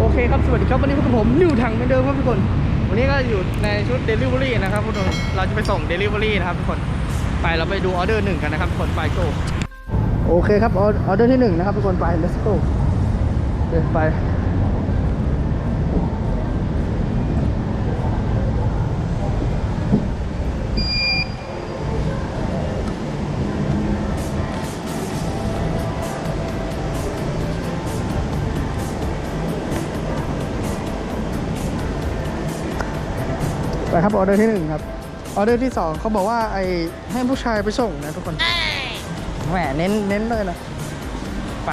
โอเคครับ สวัสดีครับ วันนี้พบกับผมนิวถังเหมือนเดิมครับทุกคน วันนี้ก็อยู่ในชุด Delivery นะครับทุกคนเราจะไปส่ง Delivery นะครับทุกคนไปเราไปดูออเดอร์หนึ่งกันนะครับทุกคนไปโกโอเคครับออเดอร์ที่หนึ่งนะครับทุกคนไป let's go เดินไป ไปครับออเดอร์ที่หนึ่งครับออเดอร์ที่สองเขาบอกว่าไอให้ผู้ชายไปส่งนะทุกคนแหมเน้นเน้นเลยนะไป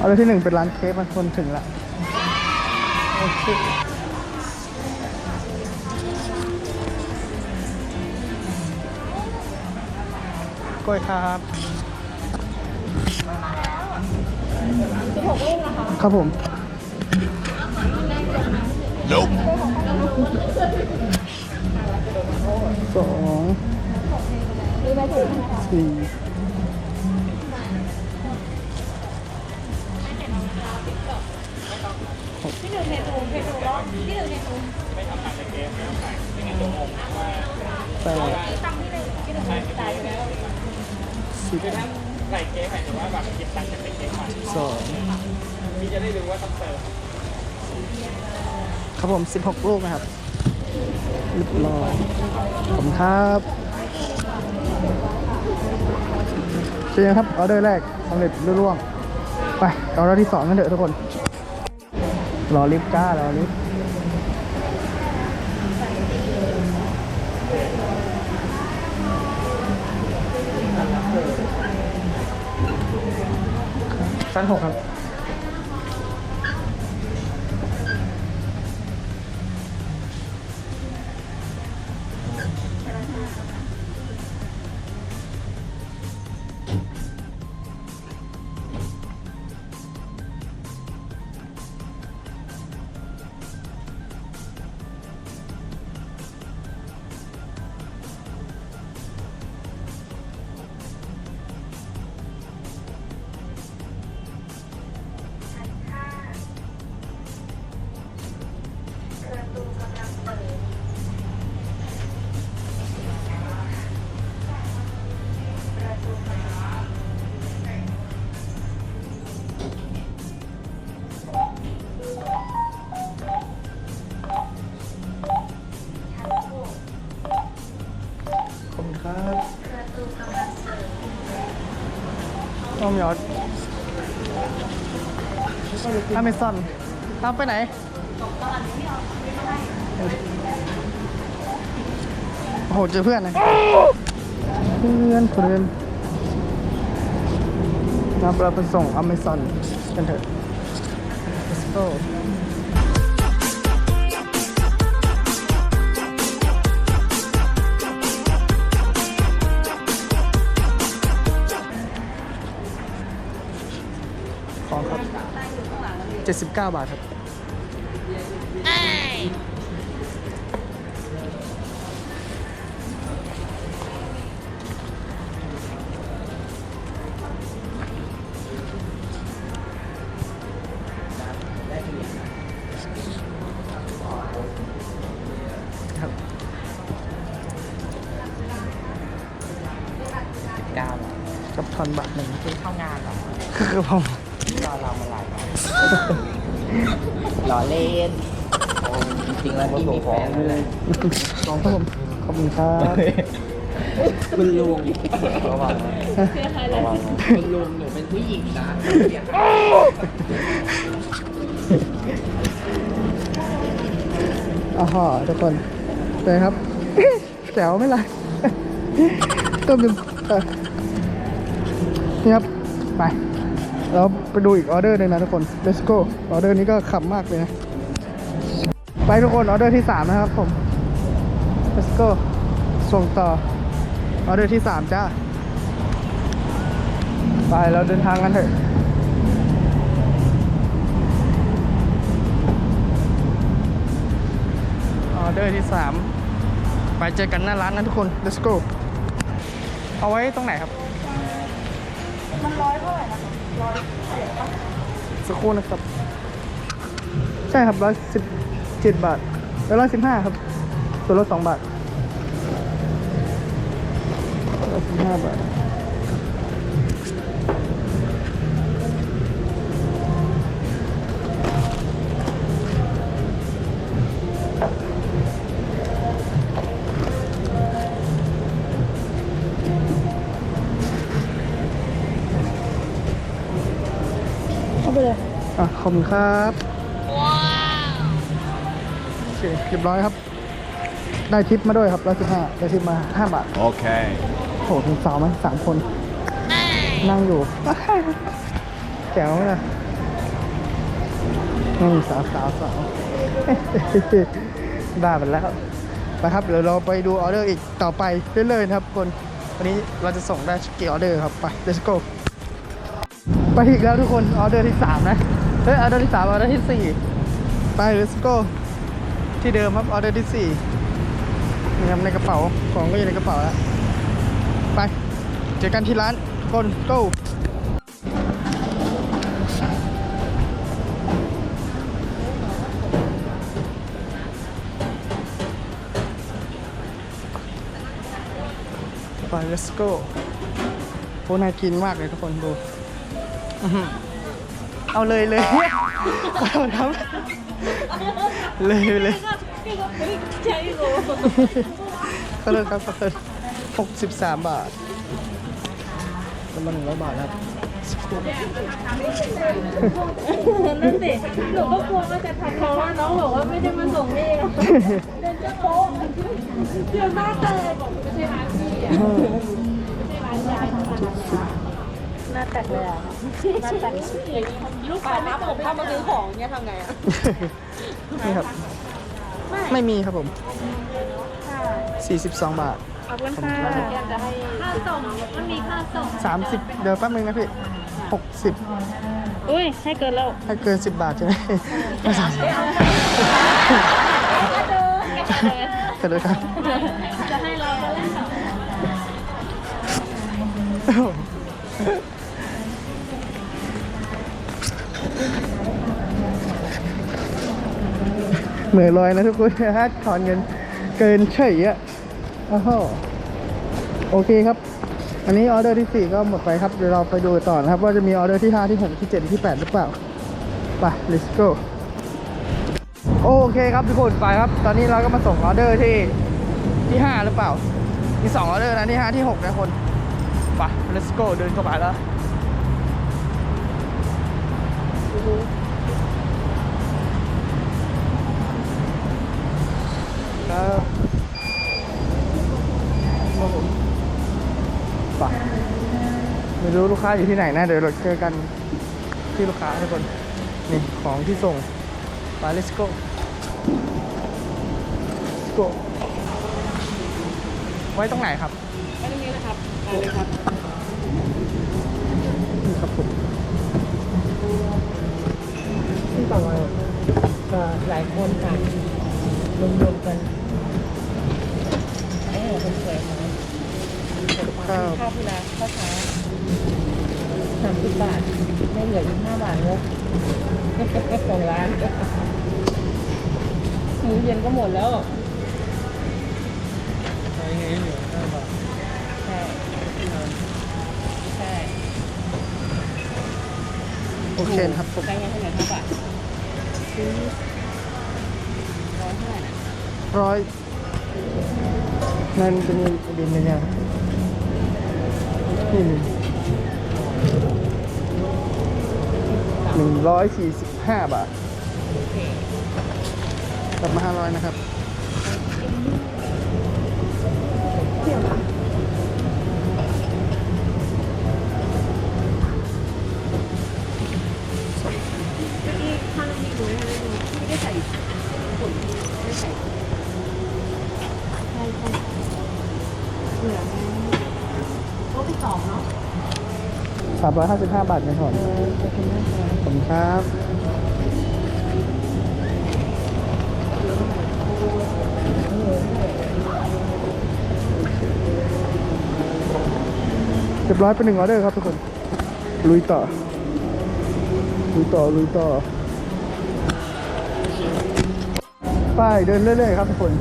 ออเดอร์ที่หนึ่งเป็นร้านเค้กมันคนถึงละโอเคกล้วยครับครับผมสองสี่ แปดสิบใส่เค้กหมายถึงว่าแบบกินตังค์จากในเกมาสองพี่จะได้รู้ว่าต้องเติมครับผมสิบหกลูกนะครับเรียบร้อยขอบคุณครับเชิญครับออเดอร์แรกสำเร็จรุ่ร่วง ไปออเดอร์ที่สองกันเถอะทุกคน รอลิฟต์จ้ารอลิฟต์ชั้นหกครับ ยอดอเมซอนตามไปไหนโอ้โหเจอเพื่อนนะเพื่อนเพื่อนนำเราไปส่งอเมซอนกันเถอะ let's go 79 บาทครับครับเก้าหรอกับทอนบาทหนึ่ง คือเข้างานหรอ คือผม รอเรามาหลา ยวันรอเล่นจริงๆแล้วพี่มีแฟนเลยสองครับผมขอบคุณครับคุณลุงระวังนะระวังนะคุณลุงหนูเป็นผู้หญิงนะอ๋อทุกคนเป็นไงครับแจ๋วไหมล่ะเติมดื่มเออนี่ครับ ไป เราไปดูอีกออเดอร์หนึ่งนะทุกคน let's go ออเดอร์นี้ก็ขับมากเลยนะ ไปทุกคนออเดอร์ที่สามนะครับผม let's go ส่งต่อออเดอร์ที่สามจ้า ไปเราเดินทางกันเถอะออเดอร์ที่สามไปเจอกันหน้าร้านนะทุกคน let's go เอาไว้ตรงไหนครับ มันร้อยเท่าไหร่นะ สักครู่นะครับ ใช่ครับร้อยสิบเจ็ดบาทร้อยสิบห้าครับ ส่วนลดสองบาทร้อยสิบห้าบาท ขอบคุณครับว้าวโอเคเรียบร้อยครับ ได้ทิปมาด้วยครับร้อยสิบห้าได้ทิปมาห้าบาท Okay. โหถึงสาวไหมสามคน นั่งอยู่ แจ๋วเลยนี่สาวสาวสาวได้ไปแล้วไปครับเดี๋ยวเราไปดูออเดอร์อีกต่อไปเรื่อยๆนะครับคนวันนี้เราจะส่งได้กี่ออเดอร์ครับไป let's go ไปอีกแล้วทุกคนออเดอร์ที่สามนะ เฮ้ยออเดอร์ที่สามออเดอร์ที่สี่ไป let's go ที่เดิมครับออเดอร์ที่สี่นี่ครับในกระเป๋าของก็อยู่ในกระเป๋าแล้วไปเจอกันที่ร้านคน go ไป let's go โอ้น่ากินมากเลยทุกคนดูอื้อหือ เอาเลยเลยขอโทษครับ เลยเลย ขอโทษครับขอโทษหกสิบสามบาทป็นมาณหนึ่งร้อยบาทครับนั่นสิหนูก็กลัวว่าจะทันเพราะว่าน้องบอกว่าไม่ได้มาส่งนี่เดินจะโป๊ะเดี๋ยวหน้าเตยบอกไม่ใช่ร้านพี่อะไม่ใช่ร้านยายหน้าแตกเลยอะหน้าแตกลูกค้ามาผมเข้ามาซื้อของเนี่ยทำไงอะนี่ครับ ไม่มีครับผม 42 บาทขอบคุณค่ะอยากจะให้ค่าส่งมันมีค่าส่ง30 เดี๋ยวแป๊บนึงนะพี่ 60 อุ้ยให้เกินแล้วถ้าเกิน 10 บาทใช่ไหมไม่สามสิบขอโทษครับ จะให้เราแล้ว เหมือนลอยนะทุกคนถ้าถอนเงินเกินเฉยอะโอ้โหโอเคครับ อันนี้ออเดอร์ที่ 4 ก็หมดไปครับเดี๋ยวเราไปดูต่อนะครับ ว่าจะมีออเดอร์ที่ 5 ที่ 6 ที่ 7 ที่ 8 หรือเปล่าไป let's go โอเคครับทุกคนไปครับ ตอนนี้เราก็มาส่งออเดอร์ที่ที่ 5 หรือเปล่า มี2ออเดอร์นะที่ 5 ที่ 6 นะคนไป let's go เดินเข้าไปแล้ว ไม่รู้ลูกค้าอยู่ที่ไหนนะ เดี๋ยวเราเจอกันที่ลูกค้าทุกคน นี่ของที่ส่งไป let's go let's go ไว้ตรงไหนครับไม่ตรงนี้นะครับเอาเลยครับนี่ครับผมที่ต่อมาก็หลายคนค่ะรวมๆกันเออคนสวยมาข้าวข้าวที่ร้านข้าวเช้า สามสิบบาท ไม่เหลืออีกห้าบาทแล้วสองร้านมื้อเย็นก็หมดแล้วใช่ไงเหลือห้าบาทใช่ใช่โอเคครับผมใช่ไงเหลือห้าบาทร้อยเท่าไหร่นะร้อยนั่นเป็นเงินรือนเงนยันี่ 145 บาทกลับมา500 นะครับสามร้อยห้าสิบห้าบาทเงินถอ คุณครับเรียบร้อยเป็นหนึ่งออเดอร์ครับทุกคน ลุยต่อ ลุยต่อ ลุยต่อไปเดินเรื่อยๆครับทุกคน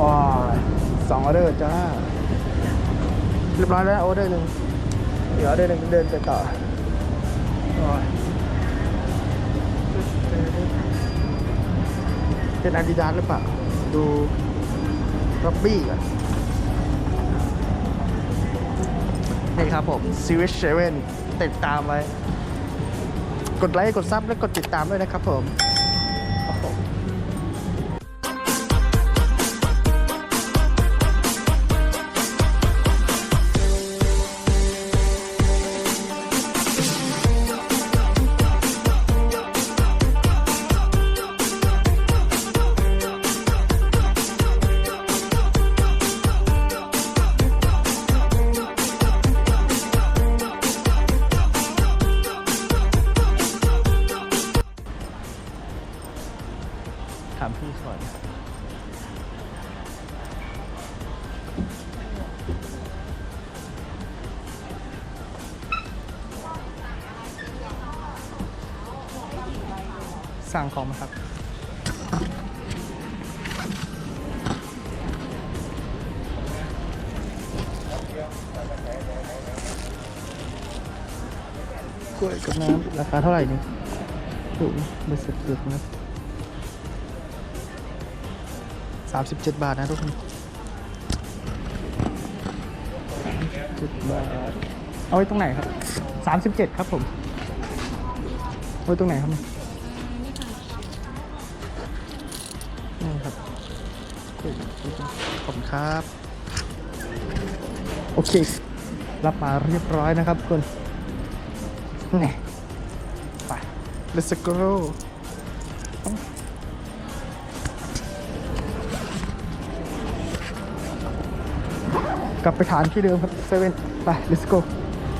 ว้าสองออเดอร์จ้าเรียบร้อยแล้วออเดอร์หนึ่งเดี๋ยวออเดอร์หนึ่งเดินไปต่อ เป็นอาดิดาสหรือเปล่า ดูร็อบบี้ก่อนนี่ครับผมซีวิชเซเว่นติดตามไว้ กดไลค์ กดซับและกดติดตามด้วยนะครับผม กล้วยกับน้ำราคาเท่าไหร่นี่ถูกเบอร์เสร็จเดือดนะสามสิบเจ็ดบาทนะทุกคนเจ็ดบาท เอาไว้ตรงไหนครับสามสิบเจ็ดครับผม ไว้ตรงไหนครับนี่ยนี่ครับขอบคุณครับ โอเค รับมาเรียบร้อยนะครับทุกคน นี่ไป let's go กลับไปฐานที่เดิมครับเซเว่นไป let's go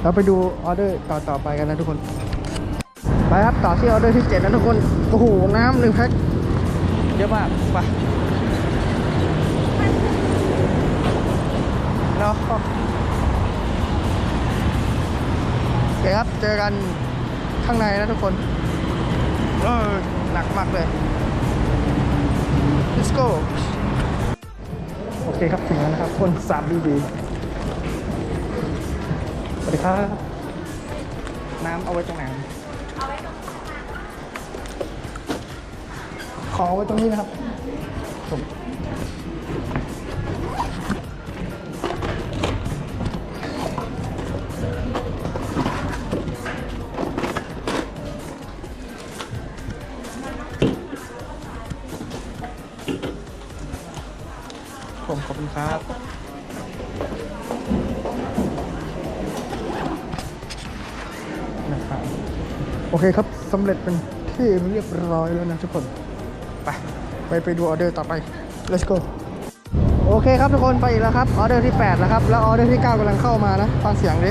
เราไปดูออเดอร์ต่อต่อไปกันนะทุกคน ไปครับต่อที่ออเดอร์ที่เจ็ดนะทุกคน โอ้โห น้ำหนึ่งแพ็คเยอะมากไปเนาะ เคครับ เจอกันข้างในนะทุกคนเออหนักมากเลย let's go โอเคครับ ถึงแล้วนะครับคนสามดีดีสวัสดีครับ น้ำเอาไว้ตรงไหนเอาไว้ตรงขอไว้ตรงนี้นะครับผมผม โอเคครับสำเร็จเป็นที่เรียบร้อยแล้วนะทุกคน ไป ไปไปดูออเดอร์ต่อไป let's go โอเคครับทุกคนไปอีกแล้วครับออเดอร์ที่ 8 แล้วครับ แล้วออเดอร์ที่ 9กำลังเข้ามานะฟังเสียงดิ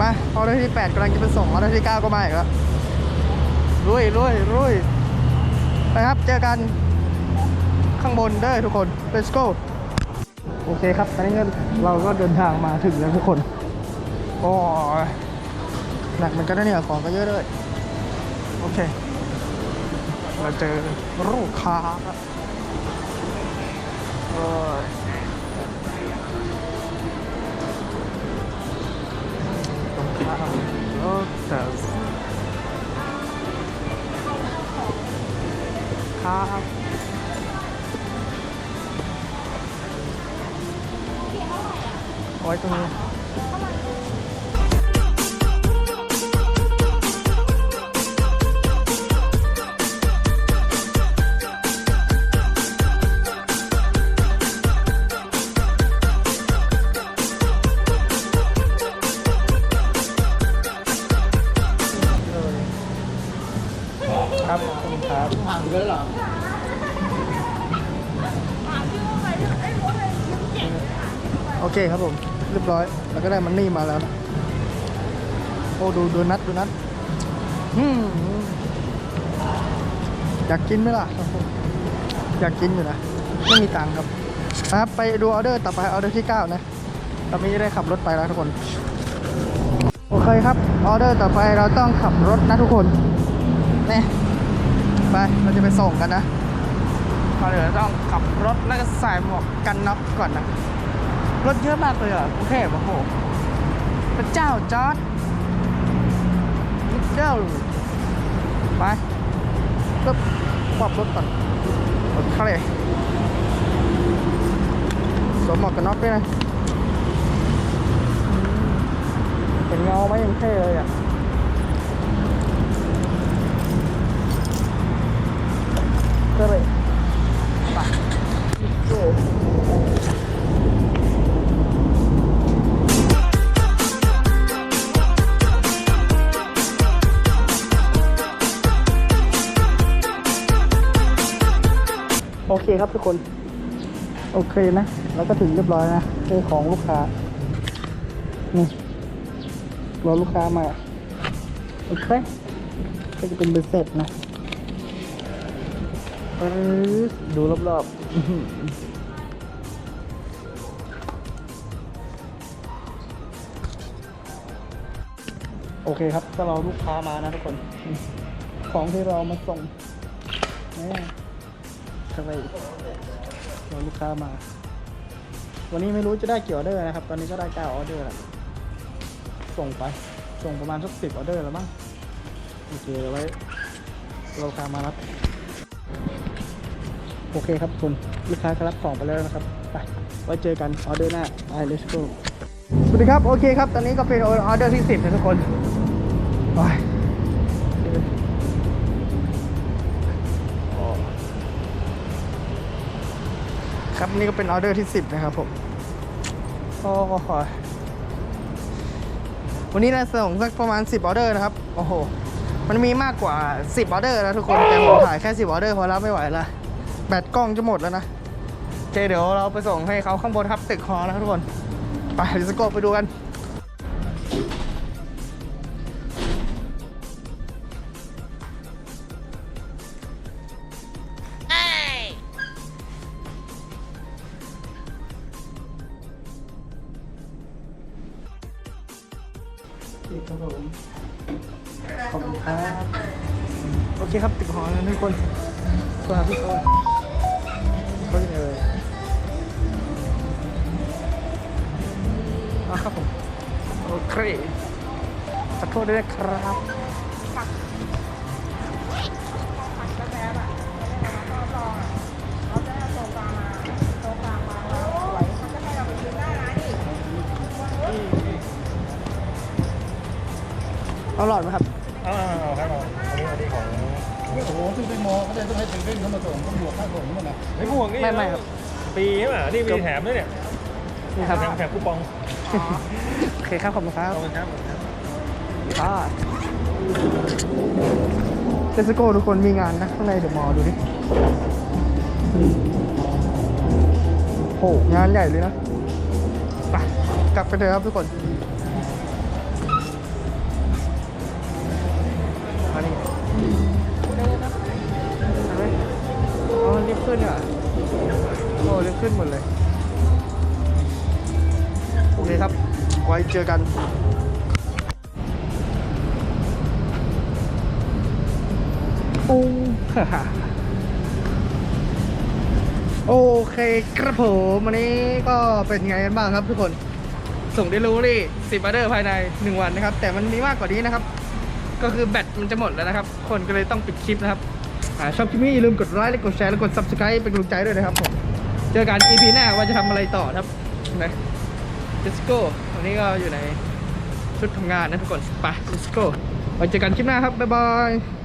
มาออเดอร์ที่ 8กำลังจะไปส่งออเดอร์ที่ 9 ก็มาอีกแล้วรุยรุยรุยไปครับเจอกันข้างบนเด้อทุกคน let's go โอเคครับตอนนี้เราก็เดินทางมาถึงแล้วทุกคนโอ้ หนักมือนกันนะเนี่ยของก็เยอะด้วย โอเค เราเจอลูกค้าโอ้ยตรงข้ามรถแต่ครับเอาไว้ตรงนี้ คุณครับห่างเลยเหรอถามพี่ว่าไปถึงไอ้โอเคครับผม เรียบร้อยแล้วก็ได้มันนี่มาแล้วนะโอ้ดูดูนัดดูนัดอืมอยากกินไหมล่ะครับผมอยากกินอยู่นะ ไม่มีตังค์ครับนะครับไปดูออเดอร์ต่อไปออเดอร์ที่ 9 นะตอนนี้ได้ขับรถไปแล้วทุกคน โอเคครับ ออเดอร์ต่อไปเราต้องขับรถนะทุกคนนี่ ไป เราจะไปส่งกันนะก่อนเดี๋ยวเราต้องขับรถแล้วก็ใส่หมวกกันน็อกก่อนนะ รถเยอะมากเลยอะกรุงเทพโอ้โหพระเจ้าจอร์ดเจ้าไปปึ๊บปรับรถก่อนรถเข้าเลยสวมหมวกกันน็อกด้วยนะเห็นเงาไหมยังเท่เลยอะ ก็เลยไปโอ้โอเคครับทุกคน โอเคนะแล้วก็ถึงเรียบร้อยนะคือของลูกค้า นี่รอลูกค้ามา โอเค ก็จะเป็นเบอร์เสร็จนะ ดูรอบๆ โอเคครับก็รอลูกค้ามานะทุกคน ของที่เรามาส่งนี่ทำไมรอลูกค้ามา วันนี้ไม่รู้จะได้กี่ออเดอร์นะครับ ตอนนี้ก็ได้เก้าออเดอร์แล้วส่งไป ส่งประมาณสักสิบออเดอร์แล้วมั้ง โอเคเอาไว้รอลูกค้ามารับ โอเคครับคุณลูกค้าก็รับของไปแล้วนะครับไปไว้เจอกันออเดอร์หน้าไป let's go สวัสดีครับ โอเคครับ ตอนนี้ก็เป็นออเดอร์ที่สิบนะทุกคนไปครับนี่ก็เป็นออเดอร์ที่สิบนะครับผมโอ้โหวันนี้ได้ส่งสักประมาณ 10 ออเดอร์นะครับ โอ้โห มันมีมากกว่า 10 ออเดอร์นะทุกคน แต่ผมถ่ายแค่ 10 ออเดอร์พอรับไม่ไหวละ แบตกล้องจะหมดแล้วนะโอเคเดี๋ยวเราไปส่งให้เขาข้างบนครับตึกคอแล้วทุกคน ไปดิสโก้ไปดูกัน โทษด้วยนะครับเอาหลอดไหมครับเอาเอาครับผมอันนี้อันนี้ของโอ้โหซึ่งเป็นโมเขาจะต้องให้เป็นเร่งเข้ามาส่งต้องบวกค่าส่งนี่นนะไม่ห่วงนี่ไม่ไม่ครับ ปีใช่ไหมนี่มีแถมด้วยเนี่ยนี่ครับ แถมแถมคูปองโอเคครับขอบคุณครับ ขอบคุณครับ ค่ะเจสโก้ทุกคนมีงานนะข้างในเดี๋ยวมอดูดิโหงานใหญ่เลยนะไปกลับไปเถอะครับทุกคนมานี่เห็นไหมอ๋อรีบขึ้นอะโอ้รีบขึ้นหมดเลย โอเคครับ ไว้เจอกัน โอ้โอเคครับผมวันนี้ก็เป็นไงกันบ้างครับทุกคนส่งได้รู้ดิสิบออเดอร์ภายใน 1 วันนะครับ แต่มันมีมากกว่านี้นะครับ ก็คือแบตมันจะหมดแล้วนะครับ คนก็เลยต้องปิดคลิปนะครับอชอบคลิปนี้อย่าลืมกดไลค์และกดแชร์และกด subscribe เป็นกำลังใจด้วยนะครับผมเจอกัน EP หน้าว่าจะทำอะไรต่อครับนะ let's go วันนี้ก็อยู่ในชุดทำงานนะทุกคนไป let's go ไว้เจอกันคลิปหน้าครับบ๊ายบาย